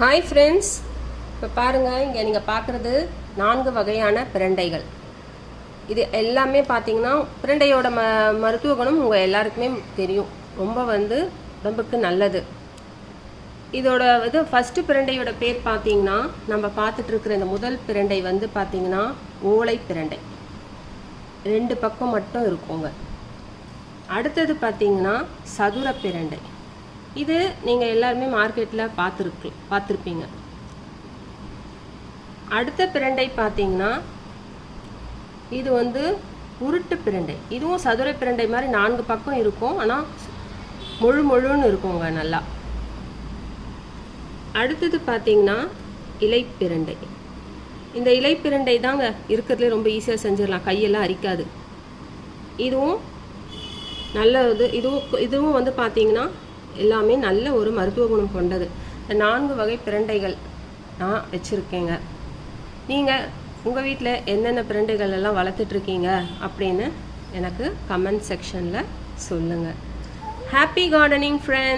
Hi friends இப்போ பாருங்கள் இங்கே நீங்கள் பார்க்குறது நான்கு வகையான பிரண்டைகள். இது எல்லாமே பார்த்தீங்கன்னா பிரண்டையோட ம மருத்துவ குணம் உங்கள் எல்லாருக்குமே தெரியும். ரொம்ப வந்து உடம்புக்கு நல்லது. இதோட இது ஃபஸ்ட்டு பிரண்டையோட பேர் பார்த்தீங்கன்னா நம்ம பார்த்துட்ருக்குற இந்த முதல் பிரண்டை வந்து பார்த்தீங்கன்னா ஓலை பிரண்டை. ரெண்டு பக்கம் மட்டும் இருக்குங்க. அடுத்தது பார்த்தீங்கன்னா சதுர பிரண்டை. இது நீங்கள் எல்லாருமே மார்க்கெட்டில் பார்த்துருக்கு பார்த்துருப்பீங்க. அடுத்த பிரண்டை பார்த்தீங்கன்னா இது வந்து உருட்டு பிரண்டை. இதுவும் சதுர பிரண்டை மாதிரி நான்கு பக்கம் இருக்கும். ஆனால் முழு முழுன்னு இருக்குங்க நல்லா. அடுத்தது பார்த்தீங்கன்னா இலைப்பிரண்டை. இந்த இலைப்பிரண்டை தாங்க இருக்கிறதுலே ரொம்ப ஈஸியாக செஞ்சிடலாம். கையெல்லாம் அரிக்காது. இதுவும் நல்ல இது. இதுவும் இதுவும் வந்து பார்த்தீங்கன்னா எல்லாமே நல்ல ஒரு மருத்துவ குணம் கொண்டது. இந்த நான்கு வகை பிரண்டைகள் நான் வச்சுருக்கேங்க. நீங்கள் உங்கள் வீட்டில் என்னென்ன பிரண்டைகள் எல்லாம் வளர்த்துட்ருக்கீங்க அப்படின்னு எனக்கு கமெண்ட் செக்ஷனில் சொல்லுங்கள் ஹாப்பி கார்டனிங் ஃப்ரெண்ட்